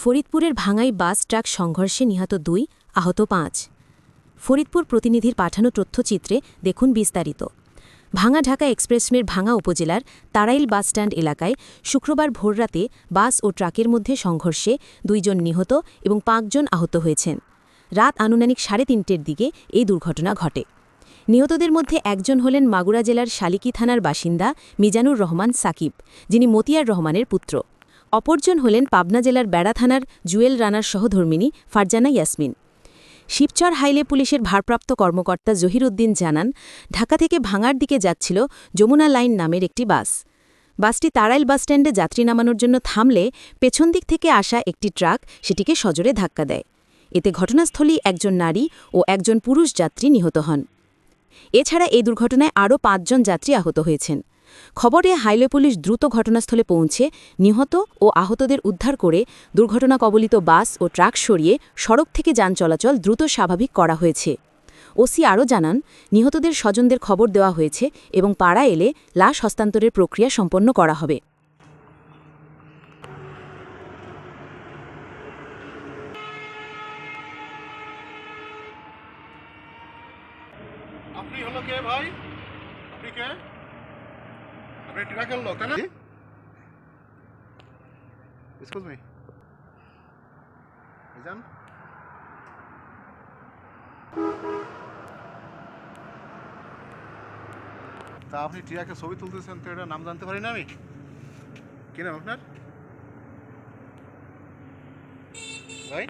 ফরিদপুরের ভাঙাই bus truck সংঘর্ষে নিহত দুই, আহত পাঁচ। ফরিদপুর প্রতিনিধির পাঠানো তথ্যচিত্রে দেখুন বিস্তারিত। ভাঙা ঢাকা এক্সপ্রেসওয়ের ভাঙা উপজেলার তারাইল বাসস্ট্যান্ড এলাকায় শুক্রবার ভোররাতে বাস ও ট্রাকের মধ্যে সংঘর্ষে দুইজন নিহত এবং পাঁচজন আহত হয়েছেন। রাত আনুমানিক সাড়ে তিনটের দিকে এই দুর্ঘটনা ঘটে। নিহতদের মধ্যে একজন হলেন মাগুরা জেলার শালিকি থানার বাসিন্দা মিজানুর রহমান সাকিব, যিনি মতিয়ার রহমানের পুত্র। অপরজন হলেন পাবনা জেলার বেড়া থানার জুয়েল রানার সহধর্মিনী ফারজানা ইয়াসমিন। শিবচর হাইলে পুলিশের ভারপ্রাপ্ত কর্মকর্তা জহির উদ্দিন জানান, ঢাকা থেকে ভাঙার দিকে যাচ্ছিল যমুনা লাইন নামের একটি বাস। বাসটি তারাইল বাসস্ট্যান্ডে যাত্রী নামানোর জন্য থামলে পেছন দিক থেকে আসা একটি ট্রাক সেটিকে সজোরে ধাক্কা দেয়। এতে ঘটনাস্থলেই একজন নারী ও একজন পুরুষ যাত্রী নিহত হন। এছাড়া এই দুর্ঘটনায় আরও পাঁচজন যাত্রী আহত হয়েছেন। খবরে হাইওয়ে পুলিশ দ্রুত ঘটনাস্থলে পৌঁছে নিহত ও আহতদের উদ্ধার করে দুর্ঘটনা কবলিত বাস ও ট্রাক সরিয়ে সড়ক থেকে যান চলাচল দ্রুত স্বাভাবিক করা হয়েছে। ওসি আরও জানান, নিহতদের স্বজনদের খবর দেওয়া হয়েছে এবং পাড়া এলে লাশ হস্তান্তরের প্রক্রিয়া সম্পন্ন করা হবে। আপনি হলো কে ভাই? আপনি কে? আপনি ট্রাকের লোক তা আপনি ট্রাকে ছবি তুলতেছেন, তো এটা নাম জানতে পারি না আমি। কি নাম আপনার? ভাই